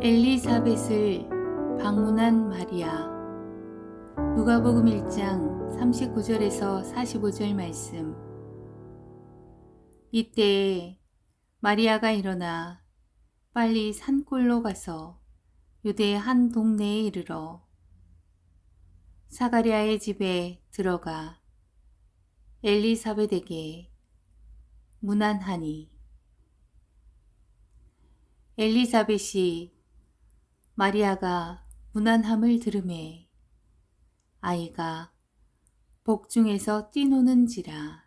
엘리사벳을 방문한 마리아. 누가복음 1장 39절에서 45절 말씀. 이때에 마리아가 일어나 빨리 산골로 가서 유대의 한 동네에 이르러 사가리아의 집에 들어가 엘리사벳에게 문안하니. 엘리사벳이 마리아가 무난함을 들음에 아이가 복중에서 뛰노는지라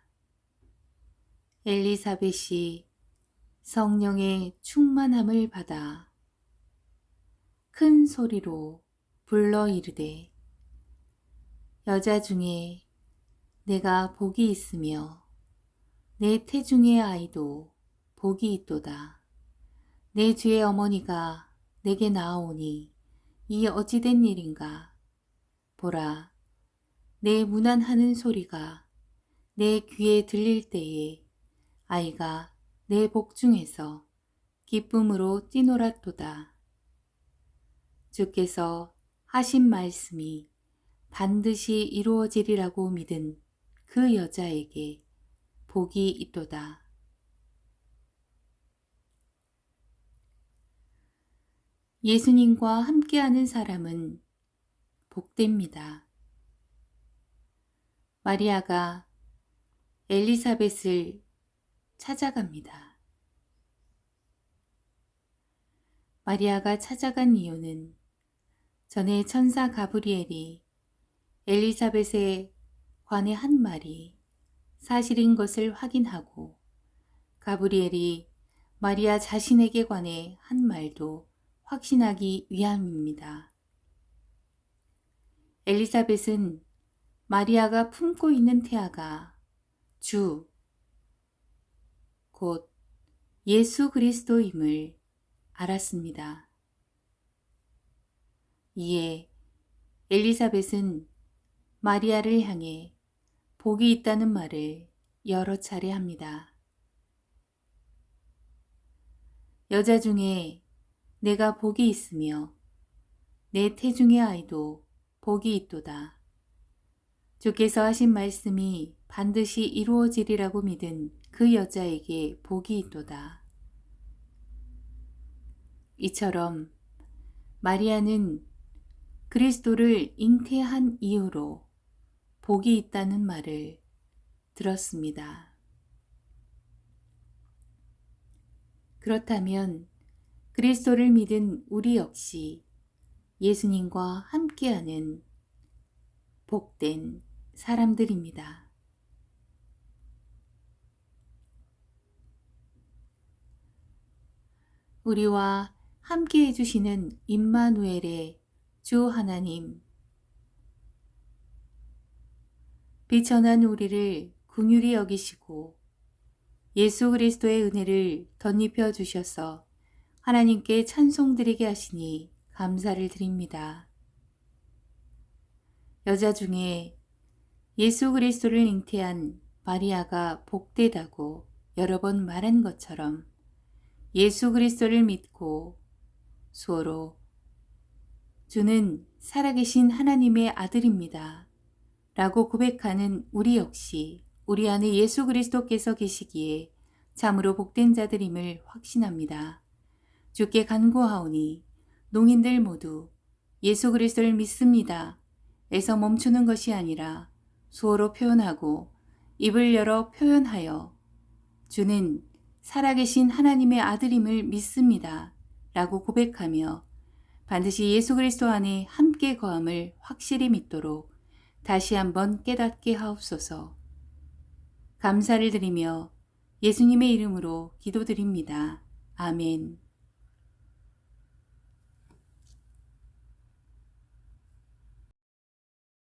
엘리사벳이 성령의 충만함을 받아 큰 소리로 불러 이르되 여자 중에 내가 복이 있으며 내 태중의 아이도 복이 있도다. 내 주의 어머니가 내게 나아오니 이 어찌된 일인가? 보라, 내 무난하는 소리가 내 귀에 들릴 때에 아이가 내 복중에서 기쁨으로 뛰놀았도다. 주께서 하신 말씀이 반드시 이루어지리라고 믿은 그 여자에게 복이 있도다. 예수님과 함께하는 사람은 복됩니다. 마리아가 엘리사벳을 찾아갑니다. 마리아가 찾아간 이유는 전에 천사 가브리엘이 엘리사벳에 관해 한 말이 사실인 것을 확인하고 가브리엘이 마리아 자신에게 관해 한 말도 확신하기 위함입니다. 엘리사벳은 마리아가 품고 있는 태아가 주, 곧 예수 그리스도임을 알았습니다. 이에 엘리사벳은 마리아를 향해 복이 있다는 말을 여러 차례 합니다. 여자 중에 내가 복이 있으며 내 태중의 아이도 복이 있도다. 주께서 하신 말씀이 반드시 이루어지리라고 믿은 그 여자에게 복이 있도다. 이처럼 마리아는 그리스도를 잉태한 이유로 복이 있다는 말을 들었습니다. 그렇다면 그리스도를 믿은 우리 역시 예수님과 함께하는 복된 사람들입니다. 우리와 함께 해주시는 임마누엘의 주 하나님, 비천한 우리를 궁휼히 여기시고 예수 그리스도의 은혜를 덧입혀 주셔서 하나님께 찬송드리게 하시니 감사를 드립니다. 여자 중에 예수 그리스도를 잉태한 마리아가 복되다고 여러 번 말한 것처럼 예수 그리스도를 믿고 수어로 주는 살아계신 하나님의 아들입니다. 라고 고백하는 우리 역시 우리 안에 예수 그리스도께서 계시기에 참으로 복된 자들임을 확신합니다. 주께 간구하오니 농인들 모두 예수 그리스도를 믿습니다. 에서 멈추는 것이 아니라 수어로 표현하고 입을 열어 표현하여 주는 살아계신 하나님의 아들임을 믿습니다. 라고 고백하며 반드시 예수 그리스도 안에 함께 거함을 확실히 믿도록 다시 한번 깨닫게 하옵소서. 감사를 드리며 예수님의 이름으로 기도드립니다. 아멘.